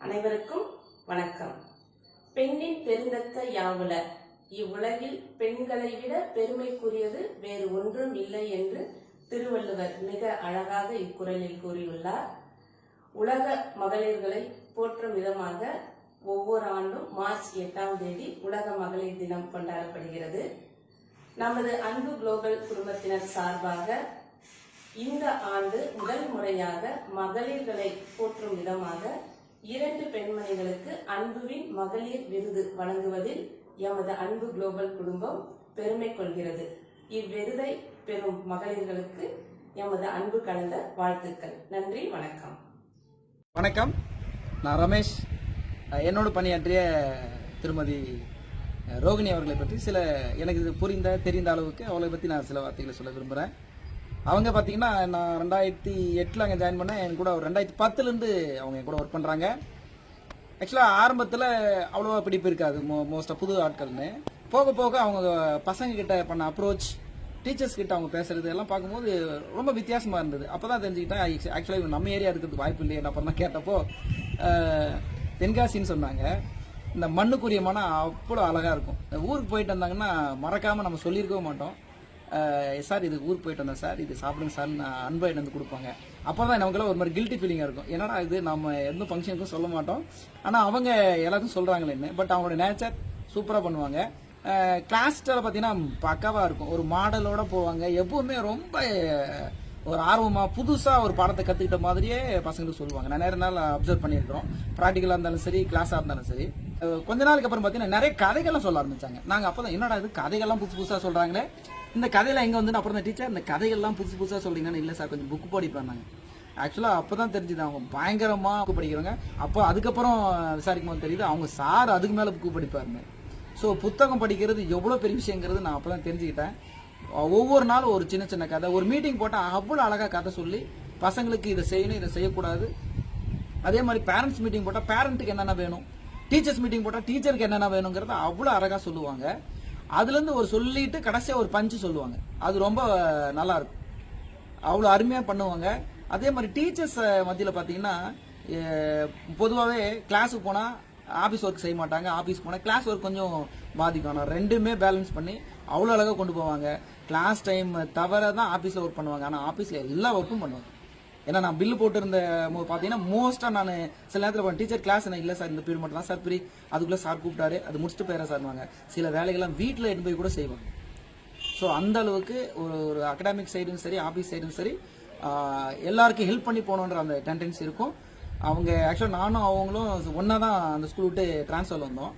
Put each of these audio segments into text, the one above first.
அனைவருக்கும் வணக்கம். பெண்ணின் பெருந்தக்க யாவுல இவ்வுலகில் பெண்களை விட பெருமைக்குரியது வேறு ஒன்றும் இல்லை என்று திருவள்ளுவர் மிக அழகாக இக்குறளில் கூறியுள்ளார். உலக மகளிர்களை போற்றும் விதமாக ஒவ்வொரு ஆண்டும் மார்ச் எட்டாம் தேதி உலக மகளிர் தினம் கொண்டாடப்படுகிறது. நமது அன்பு குளோபல் குடும்பத்தினர் சார்பாக இந்த ஆண்டு முதல் முறையாக மகளிர்களை போற்றும் விதமாக இரண்டு பெண்மணிகளுக்கு அன்புவின் மகளிர் விருது வழங்குவதில் எமது அன்பு குளோபல் குடும்பம் பெருமை கொள்கிறது. இவ்விருதை பெறும் மகளிர்களுக்கு எமது அன்பு கலந்த வாழ்த்துக்கள். நன்றி வணக்கம். வணக்கம். நான் ரமேஷ். என்னோடு பணியாற்றிய திருமதி ரோகிணி அவர்களை பற்றி சில எனக்கு இது புரிந்த தெரிந்த அளவுக்கு அவளை பற்றி நான் சில வார்த்தைகளை சொல்ல விரும்புகிறேன் அவங்க பார்த்தீங்கன்னா நான் ரெண்டாயிரத்தி எட்டில் அங்கே ஜாயின் பண்ணேன். என் கூட ஒரு ரெண்டாயிரத்தி பத்துலேருந்து அவங்க என் கூட ஒர்க் பண்ணுறாங்க ஆக்சுவலாக ஆரம்பத்தில் அவ்வளோவா பிடிப்பு இருக்காது. மோ மோஸ்ட்டாக புது ஆட்கள்னு. போக போக அவங்க பசங்க கிட்ட பண்ண அப்ரோச் டீச்சர்ஸ் கிட்ட அவங்க பேசுறது எல்லாம் பார்க்கும்போது ரொம்ப வித்தியாசமாக இருந்தது. அப்போ தான் தெரிஞ்சுக்கிட்டேன் ஆக்சுவலாக இவங்க நம்ம ஏரியா இருக்கிறதுக்கு வாய்ப்பு இல்லையே அப்புறம் தான் கேட்டப்போ தென்காசின்னு சொன்னாங்க. இந்த மண்ணுக்குரிய மனம் அவ்வளோ அழகாக இருக்கும். இந்த ஊருக்கு போயிட்டு வந்தாங்கன்னா மறக்காமல் நம்ம சொல்லியிருக்கவே மாட்டோம். சார் இது ஊர் போயிட்டு வந்தேன் சார். இது சாப்பிடுங்க சார் அன்பாக வந்து கொடுப்பாங்க. அப்போ தான் நமக்குலாம் ஒரு மாதிரி கில்ட்டி ஃபீலிங்காக இருக்கும். என்னடா இது? நம்ம எந்த ஃபங்க்ஷனுக்கும் சொல்ல மாட்டோம். ஆனால் அவங்க எல்லாருக்கும் சொல்கிறாங்களேன்னு பட் அவங்களோட நேச்சர் சூப்பராக பண்ணுவாங்க. கிளாஸ்டர் பார்த்தீங்கன்னா பக்காவாக இருக்கும். ஒரு மாடலோட போவாங்க. எப்பவுமே ரொம்ப ஒரு ஆர்வமாக புதுசாக ஒரு பாடத்தை கற்றுக்கிட்ட மாதிரியே பசங்களுக்கு சொல்லுவாங்க. நான் நிறைய நாள் அப்சர்வ் பண்ணியிருக்கிறோம். ப்ராக்டிக்கலாக இருந்தாலும் சரி கிளாஸாக இருந்தாலும் சரி. கொஞ்ச நாளுக்கு அப்புறம் பார்த்தீங்கன்னா நிறைய கதைகள்லாம் சொல்ல ஆரம்பிச்சாங்க. நாங்கள் அப்போ தான் என்னடா இது? கதைகள்லாம் புதுசு புதுசாக சொல்கிறாங்களே இந்த கதையெல்லாம் எங்கே வந்து அப்புறம் டீச்சர் இந்த கதைகள்லாம் புதுசு புதுசாக சொல்றீங்கன்னா இல்லை சார் கொஞ்சம் புக் படிப்பாங்க ஆக்சுவலாக அப்போ தான் தெரிஞ்சுது அவங்க பயங்கரமாக புக்கு படிக்கிறவங்க. அப்போ அதுக்கப்புறம் விசாரிக்கும் போது தெரியுது அவங்க சார் அதுக்கு மேலே புக்கு படிப்பாருங்க ஸோ புத்தகம் படிக்கிறது எவ்வளோ பெரிய விஷயங்கிறது நான் அப்போ தான் தெரிஞ்சுக்கிட்டேன். ஒவ்வொரு நாளும் ஒரு சின்ன சின்ன கதை. ஒரு மீட்டிங் போட்டால் அவ்வளோ அழகாக கதை சொல்லி பசங்களுக்கு இதை செய்யணும் இதை செய்யக்கூடாது. அதே மாதிரி பேரண்ட்ஸ் மீட்டிங் போட்டால் பேரண்ட்டுக்கு என்னென்ன வேணும்? டீச்சர்ஸ் மீட்டிங் போட்டால் டீச்சருக்கு என்னென்ன வேணுங்கிறத அவ்வளோ அழகாக சொல்லுவாங்க. அதுலேருந்து ஒரு சொல்லிட்டு கடைசியாக ஒரு பஞ்சு சொல்லுவாங்க. அது ரொம்ப நல்லா இருக்கும் அவ்வளோ அருமையாக பண்ணுவாங்க. அதே மாதிரி டீச்சர்ஸ் மத்தியில் பார்த்தீங்கன்னா பொதுவாகவே கிளாஸுக்கு போனால் ஆஃபீஸ் ஒர்க் செய்ய மாட்டாங்க. ஆஃபீஸ் போனால் கிளாஸ் ஒர்க் கொஞ்சம் பாதிக்கும். ஆனால் ரெண்டுமே பேலன்ஸ் பண்ணி அவ்வளோ அழகாக கொண்டு போவாங்க. கிளாஸ் டைம் தவிர தான் ஆஃபீஸில் ஒர்க் பண்ணுவாங்க. ஆனால் ஆஃபீஸில் எல்லா ஒர்க்கும் பண்ணுவாங்க. ஏன்னா நான் பில்லு போட்டிருந்த பார்த்தீங்கன்னா மோஸ்ட்டாக நான் சில நேரத்தில் டீச்சர் கிளாஸ் என்ன இல்லை சார் இந்த பீரியட் மட்டும் தான் சார் ஃப்ரீ அதுக்குள்ளே சார் கூப்பிட்டாரு. அது முடிச்சுட்டு போயிடறேன் சார்வாங்க சில வேலைகள்லாம் வீட்டில் எடுத்து போய் கூட செய்வாங்க. ஸோ அந்த அளவுக்கு ஒரு ஒரு அகடாமிக் சைடும் சரி ஆஃபீஸ் சைடும் சரி எல்லாருக்கும் ஹெல்ப் பண்ணி போகணுன்ற அந்த டெண்டன்ஸ் இருக்கும். அவங்க ஆக்சுவலாக நானும் அவங்களும் ஒன்றா தான் அந்த ஸ்கூல் விட்டு ட்ரான்ஸ்ஃபர் வந்தோம்.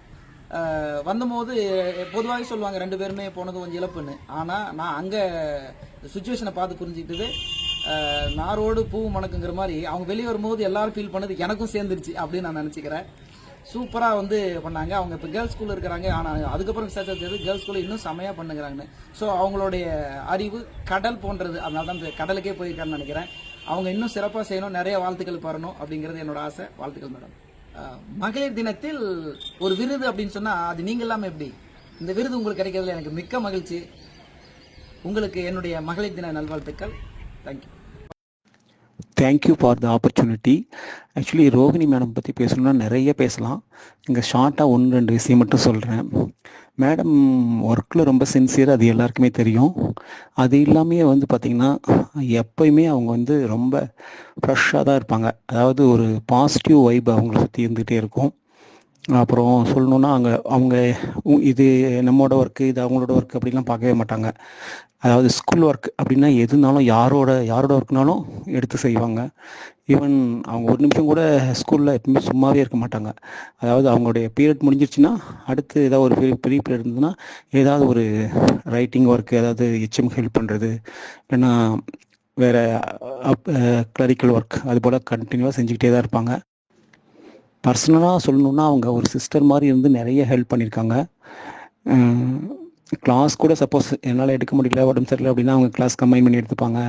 வந்தபோது பொதுவாகவே சொல்லுவாங்க ரெண்டு பேருமே போனது கொஞ்சம் இழப்புன்னு. ஆனால் நான் அங்கே சுச்சுவேஷனை பார்த்து புரிஞ்சுக்கிட்டது நாரோடு பூ மணக்குங்கிற மாதிரி அவங்க வெளியே வரும்போது எல்லாரும் ஃபீல் பண்ணது எனக்கும் சேர்ந்துருச்சு அப்படின்னு நான் நினச்சிக்கிறேன். சூப்பராக வந்து பண்ணாங்க. அவங்க இப்போ கேர்ள்ஸ் ஸ்கூலில் இருக்கிறாங்க. ஆனால் அதுக்கப்புறம் விசாரிச்சது தெரியுது. கேர்ள்ஸ் ஸ்கூலில் இன்னும் செமையாக பண்ணுங்கிறாங்கன்னு ஸோ அவங்களுடைய அறிவு கடல் போன்றது. அதனால தான் இந்த கடலுக்கே போயிருக்கான்னு நினைக்கிறேன். அவங்க இன்னும் சிறப்பாக செய்யணும். நிறைய வாழ்த்துக்கள் பரணும் அப்படிங்கிறது என்னோட ஆசை. வாழ்த்துக்கள் மேடம் மகளிர் தினத்தில் ஒரு விருது அப்படின்னு சொன்னால் அது நீங்கள் இல்லாமல் எப்படி? இந்த விருது உங்களுக்கு கிடைக்கிறதுல எனக்கு மிக்க மகிழ்ச்சி. உங்களுக்கு என்னுடைய மகளிர் தின நல்வாழ்த்துக்கள். Thank you thank you for the opportunity actually Rohini madam பற்றி பேசணும்னா நிறைய பேசலாம். இங்கே ஷார்ட்டாக ஒன்று ரெண்டு விஷயம் மட்டும் சொல்கிறேன் மேடம் ஒர்க்கில் ரொம்ப சின்சியர் அது எல்லாருக்குமே தெரியும். அது இல்லாமையே வந்து பார்த்திங்கன்னா எப்பயுமே அவங்க வந்து ரொம்ப ஃப்ரெஷ்ஷாக தான் இருப்பாங்க. அதாவது ஒரு பாசிட்டிவ் வைப் அவங்கள சுற்றி இருந்துகிட்டே இருக்கும். அப்புறம் சொல்லணுன்னா அங்கே அவங்க உ- இது நம்மளோட ஒர்க்கு இது அவங்களோட ஒர்க் அப்படிலாம் பார்க்கவே மாட்டாங்க. அதாவது ஸ்கூல் ஒர்க் அப்படின்னா எதுனாலும் யாரோட யாரோட ஒர்க்னாலும் எடுத்து செய்வாங்க. ஈவன் அவங்க ஒரு நிமிஷம் கூட ஸ்கூலில் எப்பவுமே சும்மாவே இருக்க மாட்டாங்க. அதாவது அவங்களுடைய பீரியட் முடிஞ்சிருச்சுன்னா அடுத்து ஏதாவது ஒரு பெரிய பெரிய பீரியட் இருந்ததுன்னா ஏதாவது ஒரு ரைட்டிங் ஒர்க் ஏதாவது ஹெச்எம் ஹெல்ப் பண்ணுறது இல்லைன்னா வேறு கிளரிக்கல் ஒர்க் அது போல் கண்டினியூவாக செஞ்சுக்கிட்டே தான் இருப்பாங்க. பர்சனலாக சொல்லணுன்னா அவங்க ஒரு சிஸ்டர் மாதிரி இருந்து நிறைய ஹெல்ப் பண்ணியிருக்காங்க. கிளாஸ் கூட சப்போஸ் என்னால் எடுக்க முடியல உடம்பு சரியில்லை அப்படின்னா அவங்க கிளாஸ் கம்பைன் பண்ணி எடுத்துப்பாங்க.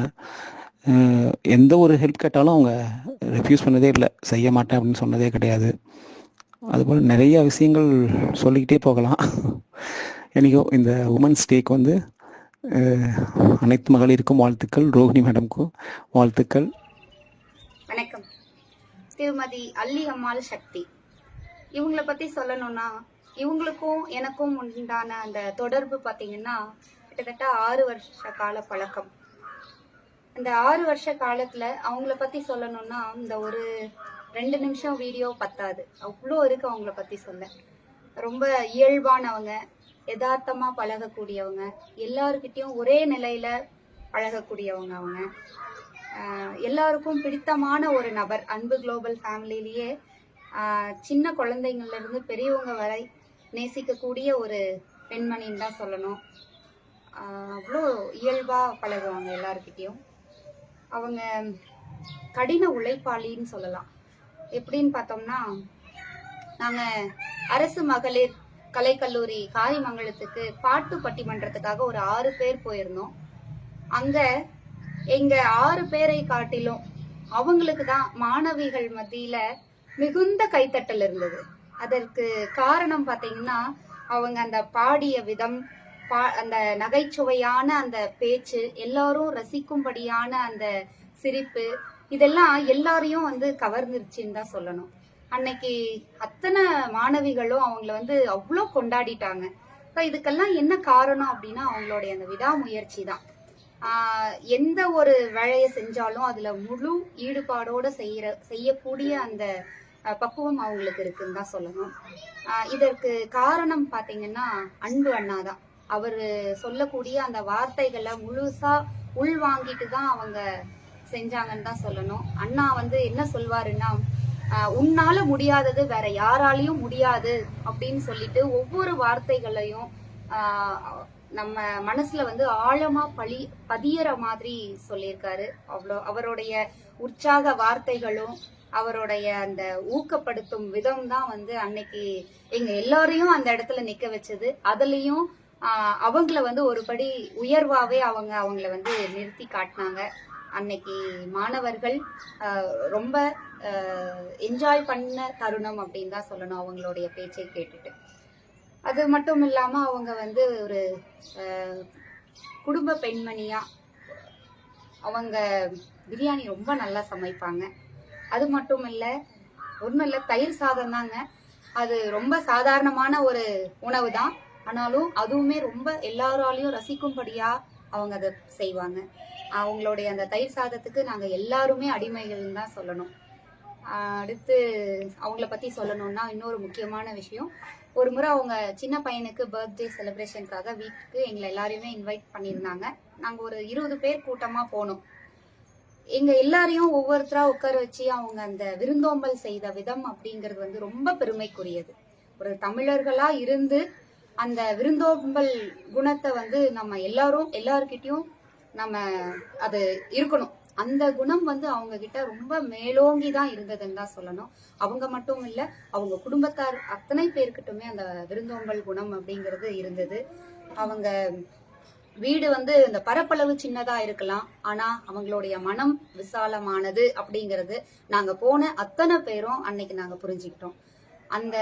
எந்த ஒரு ஹெல்ப் கேட்டாலும் அவங்க ரெஃப்யூஸ் பண்ணதே இல்லை. செய்ய மாட்டேன் அப்படின்னு சொன்னதே கிடையாது. அதுபோல் நிறைய விஷயங்கள் சொல்லிக்கிட்டே போகலாம். எனக்கோ இந்த உமன்ஸ் டேக்கு வந்து அனைத்து மகளிருக்கும் வாழ்த்துக்கள். ரோஹிணி மேடம்க்கும் வாழ்த்துக்கள். திருமதி அல்லி அம்மாள் சக்தி. இவங்களை பத்தி சொல்லணும்னா இவங்களுக்கும் எனக்கும் உண்டான அந்த தொடர்பு பார்த்தீங்கன்னா கிட்டத்தட்ட ஆறு வருஷ கால பழக்கம். அந்த ஆறு வருஷ காலத்துல அவங்கள பத்தி சொல்லணும்னா இந்த ஒரு ரெண்டு நிமிஷம் வீடியோ பத்தாது. அவ்வளோ இருக்கு அவங்கள பத்தி சொல்ல. ரொம்ப இயல்பானவங்க யதார்த்தமா பழகக்கூடியவங்க எல்லாருக்கிட்டையும் ஒரே நிலையில பழகக்கூடியவங்க அவங்க. எல்லாருக்கும் பிடித்தமான ஒரு நபர். அன்பு குளோபல் ஃபேமிலியிலேயே சின்ன குழந்தைங்கள்லேருந்து பெரியவங்க வரை நேசிக்கக்கூடிய ஒரு பெண்மணின்னு தான் சொல்லணும். அவ்வளோ இயல்பாக பழகுவாங்க எல்லாருக்கிட்டேயும் அவங்க கடின உழைப்பாளின்னு சொல்லலாம். எப்படின்னு பார்த்தோம்னா நாங்கள் அரசு மகளிர் கலைக்கல்லூரி காரிமங்கலத்துக்கு பாட்டு பட்டிமன்றத்துக்காக ஒரு ஆறு பேர் போயிருந்தோம். அங்கே எங்க ஆறு பேரை காட்டிலும் அவங்களுக்கு தான் மாணவிகள் மத்தியில மிகுந்த கைத்தட்டல் இருந்தது. அதற்கு காரணம் பாத்தீங்கன்னா அவங்க அந்த பாடிய விதம் பா- அந்த நகைச்சுவையான அந்த பேச்சு எல்லாரும் ரசிக்கும்படியான அந்த சிரிப்பு இதெல்லாம் எல்லாரையும் வந்து கவர்ந்துருச்சுன்னு தான் சொல்லணும். அன்னைக்கு அத்தனை மாணவிகளும் அவங்கள வந்து அவ்வளோ கொண்டாடிட்டாங்க. இப்போ இதுக்கெல்லாம் என்ன காரணம் அப்படின்னா அவங்களுடைய அந்த விடாமுயற்சி தான். எந்த ஒரு வேலையை செஞ்சாலும் அதுல முழு ஈடுபாடோட செய்யற செய்யக்கூடிய அந்த பக்குவம் அவங்களுக்கு இருக்குன்னு தான் சொல்லணும். இதற்கு காரணம் பாத்தீங்கன்னா அன்பு அண்ணா தான் அவரு சொல்லக்கூடிய அந்த வார்த்தைகளை முழுசா உள்வாங்கிட்டு தான் அவங்க செஞ்சாங்கன்னு தான் சொல்லணும். அண்ணா வந்து என்ன சொல்வாருன்னா உன்னால முடியாதது வேற யாராலையும் முடியாது அப்படின்னு சொல்லிட்டு ஒவ்வொரு வார்த்தைகளையும் ஆஹ் நம்ம மனசுல வந்து ஆழமா பழி பதியற மாதிரி சொல்லியிருக்காரு. அவ்வளோ அவருடைய உற்சாக வார்த்தைகளும் அவருடைய அந்த ஊக்கப்படுத்தும் விதம் தான் வந்து அன்னைக்கு எங்க எல்லாரையும் அந்த இடத்துல நிக்க வச்சது. அதுலயும் அவங்கள வந்து ஒரு படி உயர்வாவே அவங்க அவங்கள வந்து நிறுத்தி காட்டினாங்க. அன்னைக்கு மாணவர்கள் ரொம்ப என்ஜாய் பண்ண தருணம் அப்படின்னு தான் சொல்லணும் அவங்களுடைய பேச்சை கேட்டுட்டு. அது மட்டும் இல்லாம அவங்க வந்து ஒரு குடும்ப பெண்மணியா அவங்க பிரியாணி ரொம்ப நல்லா சமைப்பாங்க. அது மட்டும் இல்ல ஒன்றும் இல்லை தயிர் சாதம் தாங்க. அது ரொம்ப சாதாரணமான ஒரு உணவு தான். ஆனாலும் அதுவுமே ரொம்ப எல்லாராலையும் ரசிக்கும்படியா அவங்க அதை செய்வாங்க. அவங்களுடைய அந்த தயிர் சாதத்துக்கு நாங்க எல்லாருமே அடிமைகள் தான் சொல்லணும். அடுத்து அவங்கள பத்தி சொல்லணும்னா இன்னொரு முக்கியமான விஷயம். ஒரு முறை அவங்க சின்ன பையனுக்கு பர்த்டே செலிப்ரேஷனுக்காக வீட்டுக்கு எங்களை எல்லாரையுமே இன்வைட் பண்ணியிருந்தாங்க. நாங்கள் ஒரு இருபது பேர் கூட்டமாக போனோம். எங்கள் எல்லாரையும் ஒவ்வொருத்தரா உட்கார வச்சு அவங்க அந்த விருந்தோம்பல் செய்த விதம் அப்படிங்கிறது வந்து ரொம்ப பெருமைக்குரியது. ஒரு தமிழர்களா இருந்து அந்த விருந்தோம்பல் குணத்தை வந்து நம்ம எல்லாரும் எல்லார்கிட்டயும் நம்ம அது இருக்கணும். அந்த குணம் வந்து அவங்க கிட்ட ரொம்ப மேலோங்கி தான் இருந்ததுன்னு தான் சொல்லணும். அவங்க மட்டும் இல்ல அவங்க குடும்பத்தார் அத்தனை பேர்கிட்டயுமே அந்த விருந்தோம்பல் குணம் அப்படிங்கிறது இருந்தது. அவங்க வீடு வந்து இந்த பரப்பளவு சின்னதா இருக்கலாம் ஆனா அவங்களுடைய மனம் விசாலமானது அப்படிங்கிறது நாங்க போன அத்தனை பேரும் அன்னைக்கு நாங்க புரிஞ்சுக்கிட்டோம். அந்த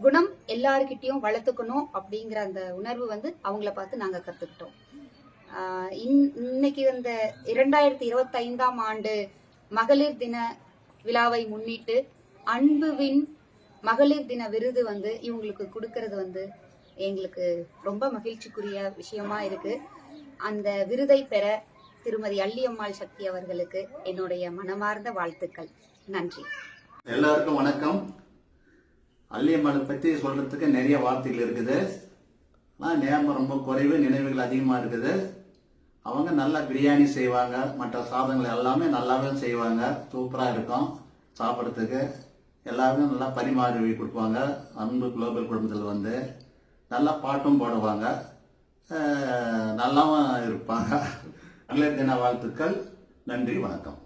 குணம் எல்லாருக்கிட்டையும் வளர்த்துக்கணும் அப்படிங்கிற அந்த உணர்வு வந்து அவங்கள பார்த்து நாங்க கத்துக்கிட்டோம். இன்னைக்கு இந்த இரண்டாயிரத்தி இருபத்தி ஐந்தாம் ஆண்டு மகளிர் தின விழாவை முன்னிட்டு அன்புவின் மகளிர் தின விருது வந்து இவங்களுக்கு கொடுக்கறது வந்து எங்களுக்கு ரொம்ப மகிழ்ச்சிக்குரிய விஷயமா இருக்கு. அந்த விருதை பெற திருமதி அள்ளியம்மாள் சக்தி அவர்களுக்கு என்னுடைய மனமார்ந்த வாழ்த்துக்கள். நன்றி. எல்லாருக்கும் வணக்கம். அள்ளியம்மாளை பற்றி சொல்றதுக்கு நிறைய வார்த்தைகள் இருக்குது. ஆனால் நேரம் ரொம்ப குறைவு நினைவுகள் அதிகமாக இருக்குது. அவங்க நல்லா பிரியாணி செய்வாங்க மற்ற சாதங்கள் எல்லாமே நல்லாவே செய்வாங்க. சூப்பராக இருக்கும் சாப்பிட்றதுக்கு. எல்லாருக்கும் நல்லா பரிமாறி கொடுப்பாங்க. அன்பு குளோபல் குடும்பத்தில் வந்து நல்லா பாட்டும் போடுவாங்க. நல்லாவும் இருப்பாங்க. நல்ல தின வாழ்த்துக்கள். நன்றி வணக்கம்.